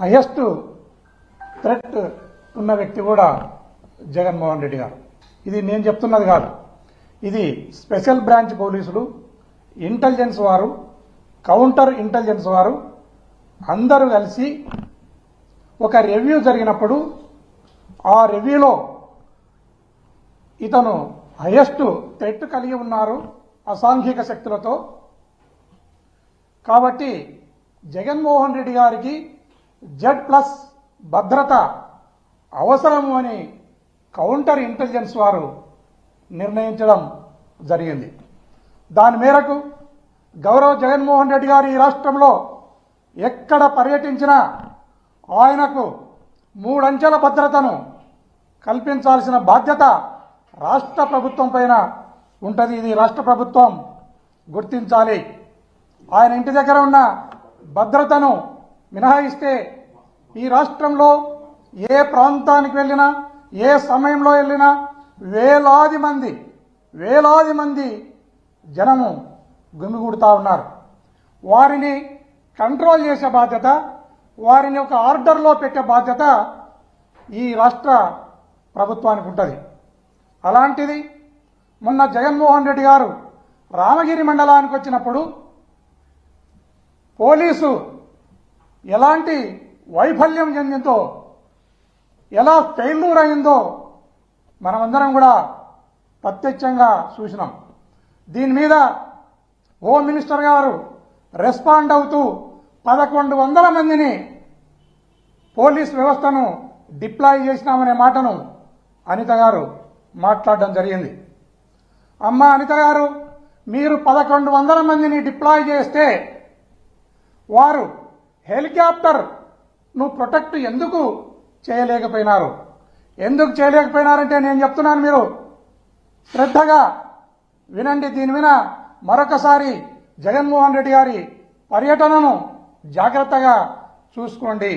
Highest threat ఉన్న వ్యక్తి కూడా జగన్మోహన్ రెడ్డి గారు. ఇది నేను చెప్తున్నది కాదు. ఇది స్పెషల్ బ్రాంచ్ పోలీసులు ఇంటెలిజెన్స్ వారు కౌంటర్ ఇంటెలిజెన్స్ వారు అందరూ కలిసి ఒక రివ్యూ జరిగినప్పుడు ఆ రివ్యూలో ఇతను హైయెస్ట్ థ్రెట్ కలిగి ఉన్నారు అసాంఘిక శక్తులతో. కాబట్టి జగన్మోహన్ రెడ్డి గారికి జెడ్ ప్లస్ భద్రత అవసరము అని కౌంటర్ ఇంటెలిజెన్స్ వారు నిర్ణయించడం జరిగింది. దాని మేరకు గౌరవ జగన్మోహన్ రెడ్డి గారు ఈ రాష్ట్రంలో ఎక్కడ పర్యటించినా ఆయనకు మూడంచెల భద్రతను కల్పించాల్సిన బాధ్యత రాష్ట్ర ప్రభుత్వం పైన ఉంటుంది. ఇది రాష్ట్ర ప్రభుత్వం గుర్తించాలి. ఆయన ఇంటి దగ్గర ఉన్న భద్రతను మినహాయిస్తే ఈ రాష్ట్రంలో ఏ ప్రాంతానికి వెళ్ళినా ఏ సమయంలో వెళ్ళినా వేలాది మంది వేలాది మంది జనము గుమిగూడుతా ఉన్నారు. వారిని కంట్రోల్ చేసే బాధ్యత వారిని ఒక ఆర్డర్లో పెట్టే బాధ్యత ఈ రాష్ట్ర ప్రభుత్వానికి ఉంటుంది. అలాంటిది మొన్న జగన్మోహన్ రెడ్డి గారు రామగిరి మండలానికి వచ్చినప్పుడు పోలీసు ఎలాంటి వైఫల్యం చెందిందో ఎలా ఫెయిల్యూర్ అయిందో మనమందరం కూడా ప్రత్యక్షంగా చూసినాం. దీని మీద హోమ్ మినిస్టర్ గారు రెస్పాండ్ అవుతూ పదకొండు వందల మందిని పోలీస్ వ్యవస్థను డిప్లాయ్ చేసినామనే మాటను అనిత గారు మాట్లాడడం జరిగింది. అమ్మ అనిత గారు మీరు పదకొండు వందల మందిని డిప్లాయ్ చేస్తే వారు హెలికాప్టర్ నువ్వు ప్రొటెక్ట్ ఎందుకు చేయలేకపోయినారు? ఎందుకు చేయలేకపోయినారంటే నేను చెప్తున్నాను మీరు. శ్రద్ధగా వినండి దీని విన మరొకసారి జగన్మోహన్ రెడ్డి గారి పర్యటనను జాగ్రత్తగా చూసుకోండి.